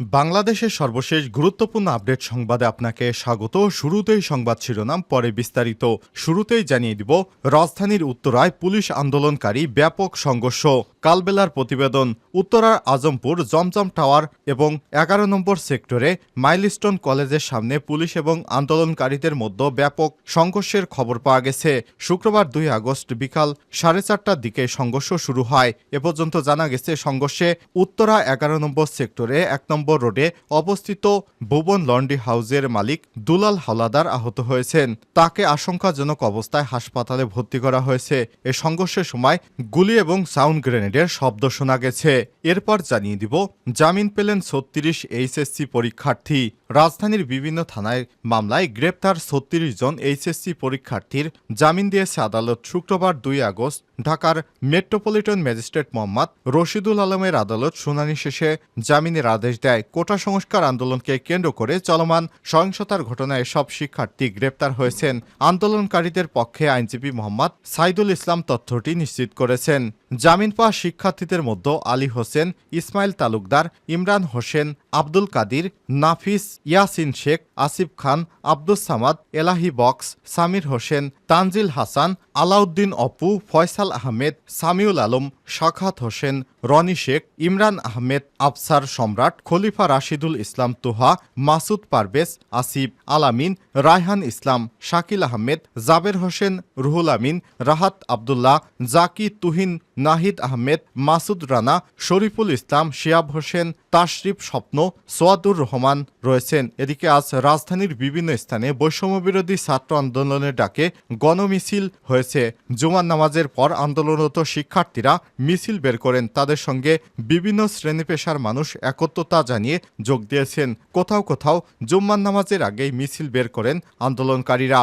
বাংলাদেশের সর্বশেষ গুরুত্বপূর্ণ আপডেট সংবাদে আপনাকে স্বাগত। শুরুতেই সংবাদ শিরোনাম, পরে বিস্তারিত। শুরুতেই জানিয়ে দিব, রাজধানীর উত্তরায় পুলিশ আন্দোলনকারী ব্যাপক সংঘর্ষ। কালবেলার প্রতিবেদন, উত্তরার আজমপুর জমজম টাওয়ার এবং এগারো নম্বর সেক্টরে মাইলস্টোন কলেজের সামনে পুলিশ এবং আন্দোলনকারীদের মধ্যে ব্যাপক সংঘর্ষের খবর পাওয়া গেছে। শুক্রবার দুই আগস্ট বিকাল সাড়ে চারটার দিকে সংঘর্ষ শুরু হয়। এ পর্যন্ত জানা গেছে, সংঘর্ষে উত্তরা এগারো নম্বর সেক্টরে এক নম্বর রোডে অবস্থিত ভুবন লন্ড্রি হাউসের মালিক দুলাল হাওলাদার আহত হয়েছেন। তাকে আশঙ্কাজনক অবস্থায় হাসপাতালে ভর্তি করা হয়েছে। এ সংঘর্ষের সময় গুলি এবং সাউন্ড গ্রেনেডের শব্দ শোনা গেছে। এরপর জানিয়ে দিব, জামিন পেলেন ছত্রিশ এইচএসসি পরীক্ষার্থী। রাজধানীর বিভিন্ন থানায় মামলায় গ্রেপ্তার ছত্রিশ জন এইচএসসি পরীক্ষার্থীর। জামিন দিয়েছে আদালত শুক্রবার দুই আগস্ট। ঢাকার মেট্রোপলিটন ম্যাজিস্ট্রেট মোহাম্মদ রশিদুল আলমের আদালত শুনানি শেষে জামিনের আদেশ দেয়। কোটা সংস্কার আন্দোলনকে কেন্দ্র করে চলমান সহিংসতার ঘটনায় সব শিক্ষার্থী গ্রেপ্তার হয়েছেন। আন্দোলনকারীদের পক্ষে আইনজীবী মোহাম্মদ সাইদুল ইসলাম তথ্যটি নিশ্চিত করেছেন। জামিন পাওয়া শিক্ষার্থীদের মধ্যে আলী হোসেন, ইসমাইল তালুকদার, ইমরান হোসেন, আব্দুল কাদির, নাফিস, ইয়াসিন শেখ, আসিফ খান, আব্দুস সামাদ, এলাহি বক্স, সামির হোসেন, তানজিল হাসান, আলাউদ্দিন অপু, ফয়সাল আহমেদ, সামিউল আলম, শাখাত হোসেন, রনি শেখ, ইমরান আহমেদ, আফসার সম্রাট, খলিফা রাশিদুল ইসলাম তুহা, মাসুদ পারভেজ, আসিফ আলামিন, রায়হান ইসলাম, শাকিল আহমেদ, জাবের হোসেন, রুহুল আমিন, রাহাত আবদুল্লাহ, জাকি তুহিন নাহিদ আহমেদ, মাসুদ রানা, শরীফুল ইসলাম, শিয়াব হোসেন, তাশরিফ স্বপ্ন, সোয়াদুর রহমান রয়েছেন। এদিকে আজ রাজধানীর বিভিন্ন স্থানে বৈষম্যবিরোধী ছাত্র আন্দোলনের ডাকে গণমিছিল হয়েছে। জুমার নামাজের পর আন্দোলনরত শিক্ষার্থীরা মিছিল বের করেন। তাদের সঙ্গে বিভিন্ন শ্রেণি পেশার মানুষ একত্রতা জানিয়ে যোগ দিয়েছেন। কোথাও কোথাও জুম্মার নামাজের আগেই মিছিল বের করেন আন্দোলনকারীরা।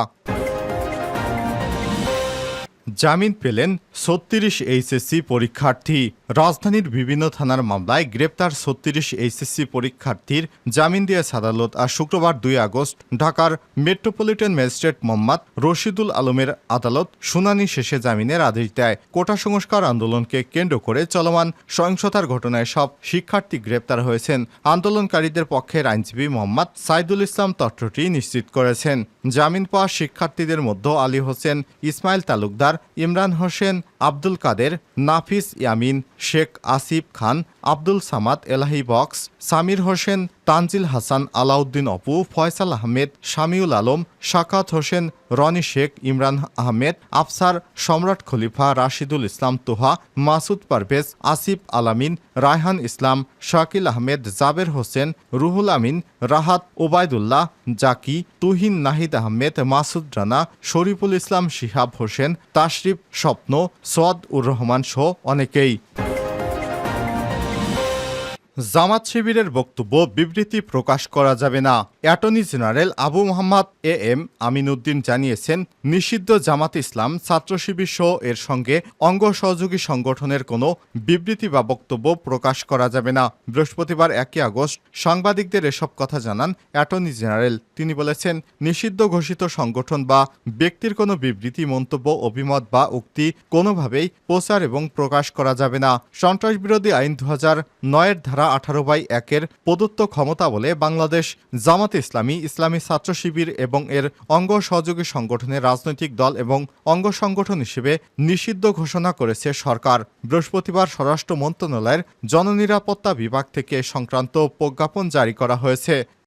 জামিন পেলেন ছত্রিশ এইচএসসি পরীক্ষার্থী। রাজধানীর বিভিন্ন থানার মামলায় গ্রেপ্তার ছত্রিশ এইচএসসি পরীক্ষার্থীর জামিন দিয়েছে আদালত আর শুক্রবার দুই আগস্ট ঢাকার মেট্রোপলিটন ম্যাজিস্ট্রেট মোহাম্মদ রশিদুল আলমের আদালত শুনানি শেষে জামিনের আদেশ দেয়। কোটা সংস্কার আন্দোলনকে কেন্দ্র করে চলমান সহিংসতার ঘটনায় সব শিক্ষার্থী গ্রেপ্তার হয়েছেন। আন্দোলনকারীদের পক্ষের আইনজীবী মোহাম্মদ সাইদুল ইসলাম তথ্যটি নিশ্চিত করেছেন। জামিন পাওয়া শিক্ষার্থীদের মধ্যে আলী হোসেন, ইসমাইল তালুকদার ইমরান হোসেন আব্দুল কাদের নাফিস ইয়ামিন শেখ আসিফ খান আব্দুল সামাদ এলাহি বক্স, সামির হোসেন, তানজিল হাসান আলাউদ্দিন অপু, ফয়সাল আহমেদ, শামিউল আলম, শাকাত হোসেন, রনি শেখ, ইমরান আহমেদ, আফসার সম্রাট খলিফা রাশিদুল ইসলাম তোহা, মাসুদ পারভেজ, আসিফ আলামিন, রায়হান ইসলাম, শাকিল আহমেদ, জাবের হোসেন, রুহুল আমিন, রাহাত ওবায়দুল্লাহ, জাকি, তুহিন নাহিদ আহমেদ, মাসুদ রানা, শরীফুল ইসলাম শিহাব হোসেন, তাশরিফ স্বপ্ন, সোয়াদ উর রহমান সহ অনেকেই। জামাত শিবিরের বক্তব্য বিবৃতি প্রকাশ করা যাবে না। Attorney general Abu Mohammad A M Aminuddin জানিয়েছেন, নিষিদ্ধ জামাত ইসলাম ছাত্র শিবির সহ এর সঙ্গে অঙ্গ সহযোগী সংগঠনের কোনো বিবৃতি বা বক্তব্য প্রকাশ করা যাবে না। বৃহস্পতিবার একই আগস্ট সাংবাদিকদের এসব কথা জানান অ্যাটর্নি জেনারেল। তিনি বলেছেন, নিষিদ্ধ ঘোষিত সংগঠন বা ব্যক্তির কোনো বিবৃতি, মন্তব্য, অভিমত বা উক্তি কোনোভাবেই প্রচার এবং প্রকাশ করা যাবে না। সন্ত্রাস বিরোধী আইন দু হাজার নয়ের ধারা আঠারো বাই একের প্রদত্ত ক্ষমতা বলে বাংলাদেশ জামাত ইসলামী ইসলামী ছাত্র শিবির এবং এর অঙ্গ সহযোগী সংগঠনের রাজনৈতিক দল এবং অঙ্গ সংগঠন হিসেবে নিষিদ্ধ ঘোষণা করেছে সরকার। বৃহস্পতিবার স্বরাষ্ট্র মন্ত্রণালয়ের জননিরাপত্তা বিভাগ থেকে সংক্রান্ত প্রজ্ঞাপন জারি করা হয়েছে।